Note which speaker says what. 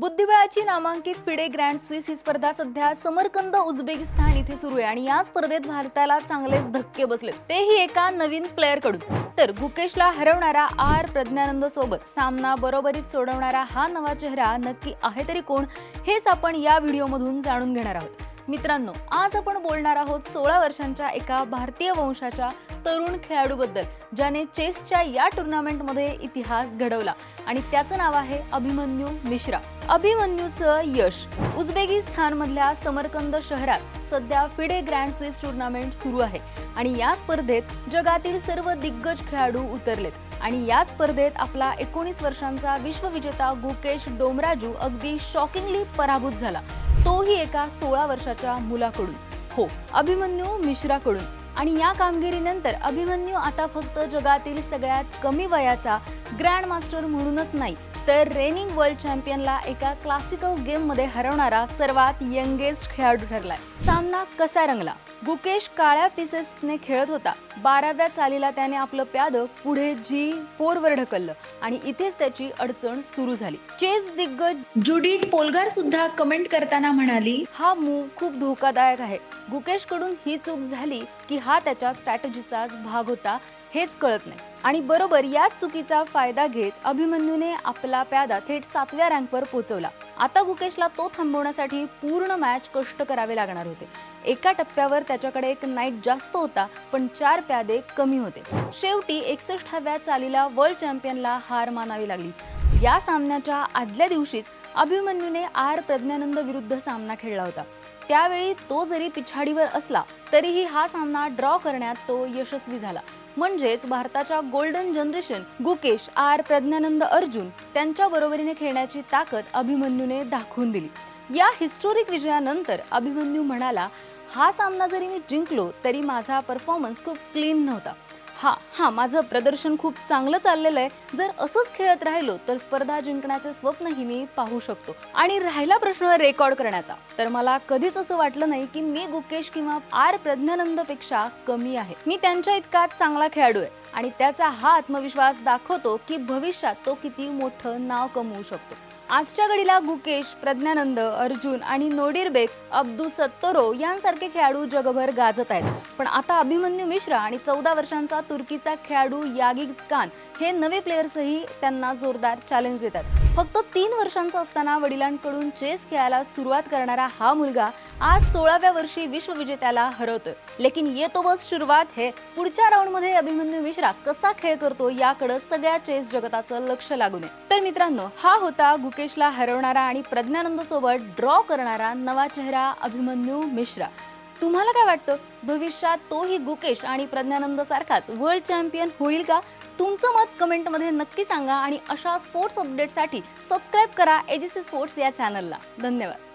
Speaker 1: बुद्धिबळाची नामांकित FIDE grand Swiss ही स्पर्धा सध्या समरकंद उझबेकिस्तान इथे सुरू आहे आणि या स्पर्धेत भारताला चांगलेच धक्के बसले तेही एका नवीन प्लेअरकडून तर गुकेशला हरवणारा आर प्रज्ञानंद सोबत सामना बरोबरीत सोडवणारा हा नवा चेहरा नक्की आहे तरी कोण हेच आपण या व्हिडिओमधून जाणून घेणार आहोत. मित्रांनो आज आपण बोलणार आहोत सोळा वर्षांच्या एका भारतीय वंशाच्या तरुण खेळाडूबद्दल ज्याने चेसच्या या टुर्नामेंटमध्ये इतिहास घडवला. आणि त्याचं नाव आहे अभिमन्यू मिश्रा. अभिमन्यूचं यश. उझबेकिस्तानमधल्या समरकंद शहरात सध्या फिडे ग्रँड स्विस टुर्नामेंट सुरू आहे आणि या स्पर्धेत जगातील सर्व दिग्गज खेळाडू उतरलेत. आणि या स्पर्धेत आपला एकोणीस वर्षांचा विश्वविजेता गुकेश डोमराजू अगदी शॉकिंगली पराभूत झाला. तोही एका सोळा वर्षाच्या मुलाकडून. हो अभिमन्यू मिश्राकडून. आणि या कामगिरीनंतर अभिमन्यू आता फक्त जगातील सगळ्यात कमी वयाचा ग्रँड मास्टर म्हणूनच नाही तर रेनिंग वर्ल्ड चॅम्पियनला एका क्लासिकल गेममध्ये हरवणारा सर्वात यंगेस्ट खेळाडू ठरलाय. सामना कसा रंगला? गुकेश काळ्या पिसेसने खेळत होता. बाराव्या चालीला त्याने आपलं प्याद पुढे जी फोर वर ढकललं आणि इथेच त्याची अडचण सुरू झाली. चेस दिग्गज जुडीट पोलगार सुद्धा कमेंट करताना म्हणाली हा मूव खूप धोकादायक आहे. गुकेशकडून ही चूक झाली की हा त्याच्या स्ट्रॅटजीचाच भाग होता हेच कळत नाही. आणि बरोबर याच चुकीचा फायदा घेत अभिमन्यूने आपला प्यादा थेट सातव्या रँकवर पोहोचवला आता गुकेशला तो थांबवण्यासाठी पूर्ण मॅच कष्ट करावे लागणार होते. एका टप्प्यावर त्याच्याकडे एक नाईट जास्त होता पण चार प्यादे कमी होते. शेवटी एकसष्टाव्या चालीला वर्ल्ड चॅम्पियनला हार मानावी लागली. या सामन्याच्या आदल्या दिवशीच अभिमन्यूने आर प्रज्ञानंद विरुद्ध सामना खेळला होता. त्यावेळी तो जरी पिछाडीवर असला तरीही हा सामना ड्रॉ करण्यात तो यशस्वी झाला. म्हणजेच भारताच्या golden generation Gukesh R Praggnanandhaa Arjun त्यांच्या बरोबरीने खेळण्याची ताकद अभिमन्यूने दाखवून दिली. या हिस्टोरिक विजयानंतर अभिमन्यू म्हणाला हा सामना जरी मी जिंकलो तरी माझा परफॉर्मन्स खूप क्लीन नव्हता. हा हा माझं प्रदर्शन खूप चांगलं चाललेलं आहे. जर असंच खेळत राहिलो तर स्पर्धा जिंकण्याचे स्वप्नही मी पाहू शकतो. आणि राहिला प्रश्न रेकॉर्ड करण्याचा. तर मला कधीच असं वाटलं नाही की मी गुकेश किंवा आर प्रज्ञानंदपेक्षा कमी आहे. मी त्यांच्या इतकाच चांगला खेळाडू आहे. आणि त्याचा हा आत्मविश्वास दाखवतो की भविष्यात तो किती मोठं नाव कमवू शकतो. आजच्या घडीला गुकेश प्रज्ञानंद अर्जुन आणि नोडीरबेक अब्दू सत्तोरो यांसारखे खेळाडू जगभर गाजत आहेत. पण आता अभिमन्यू मिश्रा आणि चौदा वर्षांचा तुर्कीचा खेळाडू यागिज खान हे नवे प्लेयर्सही त्यांना जोरदार चॅलेंज देतात. फक्त तीन वर्षांचा असताना वडिलांकडून चेस खेळायला सुरुवात करणारा हा मुलगा आज सोळाव्या वर्षी विश्वविजेत्याला हरवतोय. लेकिन ये तो बस सुरुवात हे पुढच्या राऊंडमध्ये अभिमन्यू मिश्रा कसा खेळ करतो याकडे सगळ्या चेस जगताचं लक्ष लागू नये तर मित्रांनो हा होता गुकेशला हरवणारा आणि प्रज्ञानंदसोबत ड्रॉ करणारा नवा चेहरा अभिमन्यू मिश्रा. तुम्हाला काय वाटतं? भविष्यात तोही गुकेश आणि प्रज्ञानंद सारखाच वर्ल्ड चॅम्पियन होईल का? तुमचं मत कमेंटमध्ये नक्की सांगा आणि अशा स्पोर्ट्स अपडेटसाठी सबस्क्राईब करा एजीसी स्पोर्ट्स या चॅनलला धन्यवाद.